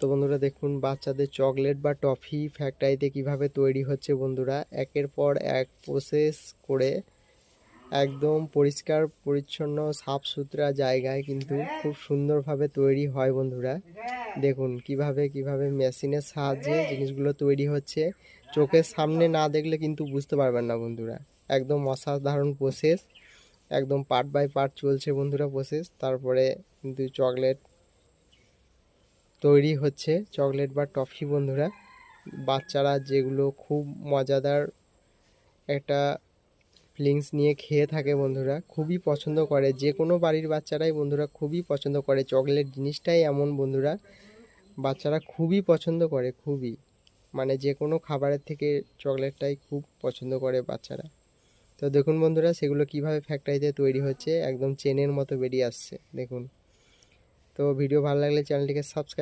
তো বন্ধুরা দেখুন, বাচ্চাদের চকলেট বা টফি ফ্যাক্টরিতে কীভাবে তৈরি হচ্ছে বন্ধুরা? একের পর এক প্রসেস করে একদম পরিষ্কার, পরিচ্ছন্ন সাফ সুতরা জায়গায় কিন্তু খুব সুন্দরভাবে তৈরি হয় বন্ধুরা। দেখুন, কীভাবে কীভাবে মেশিনের সাহায্যে জিনিসগুলো তৈরি হচ্ছে। চোখের সামনে না দেখলে কিন্তু বুঝতে পারবেন না বন্ধুরা। একদম অসাধারণ প্রসেস একদম পার্ট বাই পার্ট চলছে বন্ধুরা প্রসেস তারপরে কিন্তু চকলেট তৈরি হচ্ছে চকলেট বা টফি বন্ধুরা। বাচ্চারা যেগুলো খুব মজাদার একটা ফিলিংস নিয়ে খেয়ে থাকে বন্ধুরা, খুবই পছন্দ করে। যে কোনো বাড়ির বাচ্চারাই বন্ধুরা খুবই পছন্দ করে। চকলেট জিনিসটাই এমন বন্ধুরা, বাচ্চারা খুবই পছন্দ করে, খুবই। মানে যে কোনো খাবারের থেকে চকলেটটাই খুব পছন্দ করে বাচ্চারা। তো দেখুন বন্ধুরা, সেগুলো কীভাবে ফ্যাক্টরিতে তৈরি হচ্ছে, একদম চেনের মতো বেরিয়ে আসছে, দেখুন। তো ভিডিও ভালো লাগলে চ্যানেলটিকে সাবস্ক্রাইব